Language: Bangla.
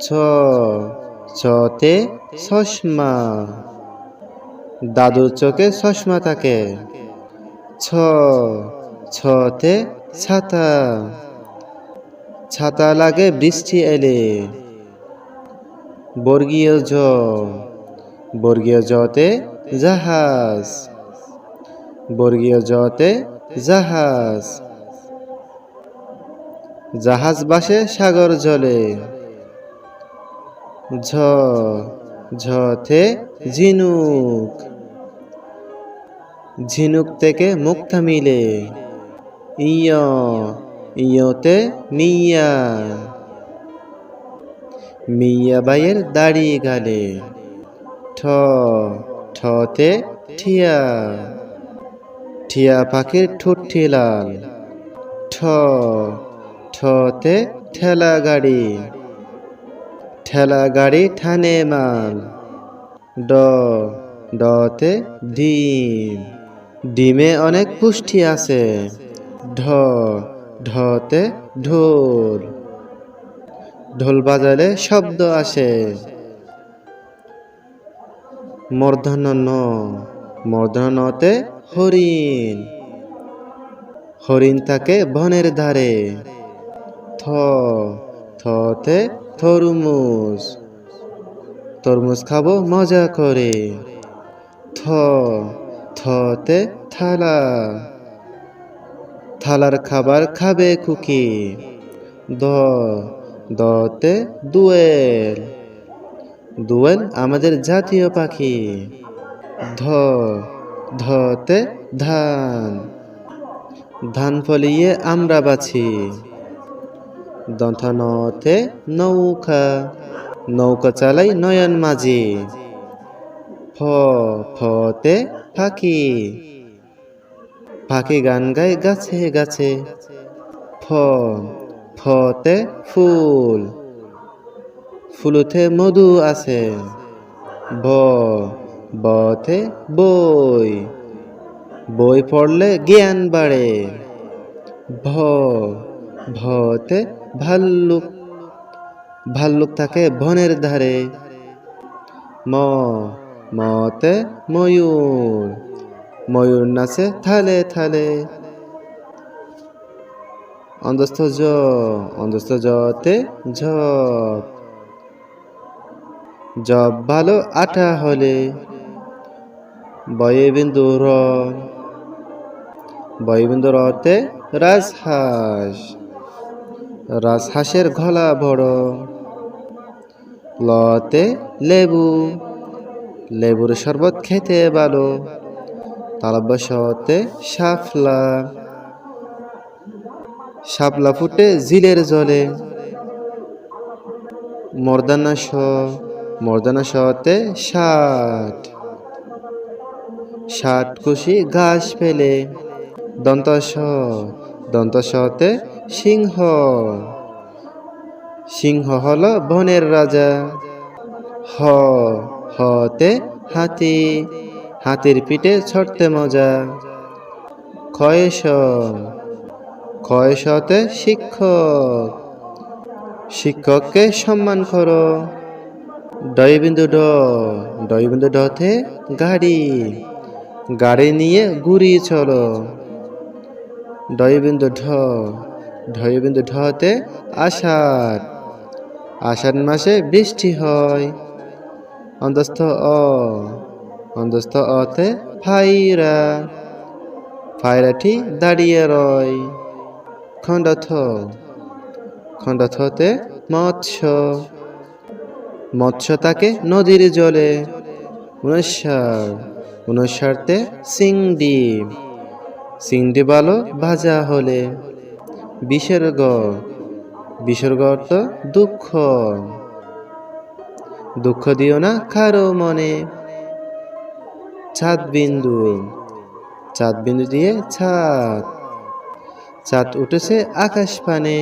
ছ, ছতে চশমা দাদুর চোখে চশমা থাকে। ছ, ছতে ছাতা। ছাতা লাগে বৃষ্টি এলে। বর্গীয় জ, বর্গীয় জতে জাহাজ। বর্গীয় জতে জাহাজ। জাহাজ বাসে সাগর জলে। ঝ ঝতে ঝিনুক। ঝিনুক থেকে মুক্তা মিলে। ইয়, ইয়তে মিয়া। মিয়া বাইয়ের দাড়ি গালে। ঠ ঠতে ঠিয়া। ঠিয়া পাখির ঠোঁটটি লাল। ঠ ঠতে ঠেলা গাড়ি। ঠেলা গাড়ি ঠানে মাল। ড, ডতে ডিম। ডিমে অনেক পুষ্টি আছে। ঢ, ঢতে ঢোল। ঢোল বাজালে শব্দ আসে। মূর্ধন্য ন, মূর্ধন্য নতে হরিণ। হরিণ থাকে বনের ধারে। থ থতে তরমুজ তরমুজ খাব, মজা করে। থ, থতে থালা। থালার খাবার খাবে খুকি। দ, দতে দুয়েল। দুয়েল আমাদের জাতীয় পাখি। ধ, ধতে ধান। ধান ফলিয়ে আমরা বাছি দন্থানতে নৌকা নৌকা চালাই নয়ন মাঝি ফ ফতে ফাঁকি পাখি গান গায় গাছে গাছে ফ ফতে ফুল, ফুলতে মধু আছে ব বতে বই বই পড়লে জ্ঞান বাড়ে ভ ভতে ভাল্লুক ভাল্লুক থাকে বনের ধারে। ম, মতে ময়ূর ময়ূর নাচে থালে থালে। অন্ধস্থ জ অন্ধস্থ জতে ঝপ। জব ভালো আঠা হলে। বয়ে বিন্দু র, বয়ে বিন্দু রতে রাজহাঁস। রাজহাঁসের গলা বড়। লতে লেবু, লেবুর শরবত খেতে ভালো। তালব্যসতে শাপলা। শাপলা ফুটে জিলের জলে। মর্দানা স মর্দানা সতে ষাট। ষাট কুশি ঘাস ফেলে। দন্ত স দন্ত সতে সিংহ। সিংহ হল বনের রাজা। হ, হতে হাতি। হাতির পিঠে ছড়তে মজা। ক্ষয়স ক্ষয়সতে শিক্ষক। শিক্ষককে সম্মান করো। ডয়বিন্দু ড ডয়বিন্দু ডতে গাড়ি। গাড়ি নিয়ে ঘুরি চলো। ডয়বিন্দু ঢ ঢয়বিন্দু ঢতে আষাঢ়। আষাঢ় মাসে বৃষ্টি হয়। অন্তস্থ অ, অন্তস্থ অতে ফাইরা। ফাইরাটি দাঁড়িয়ে রয়। খণ্ডথ, খণ্ডথতে মৎস্য। মৎস্য তাকে নদীর জলে। উনস্যার উনস্যারতে সিংডি সিংডি ভালো ভাজা হলে। বিসর্গ। বিসর্গ অর্থ দুঃখ। দুঃখ দিও না খারো মনে। ছাদ বিন্দু। ছাদ বিন্দু দিয়ে ছাদ। ছাদ উঠেছে আকাশ পানে।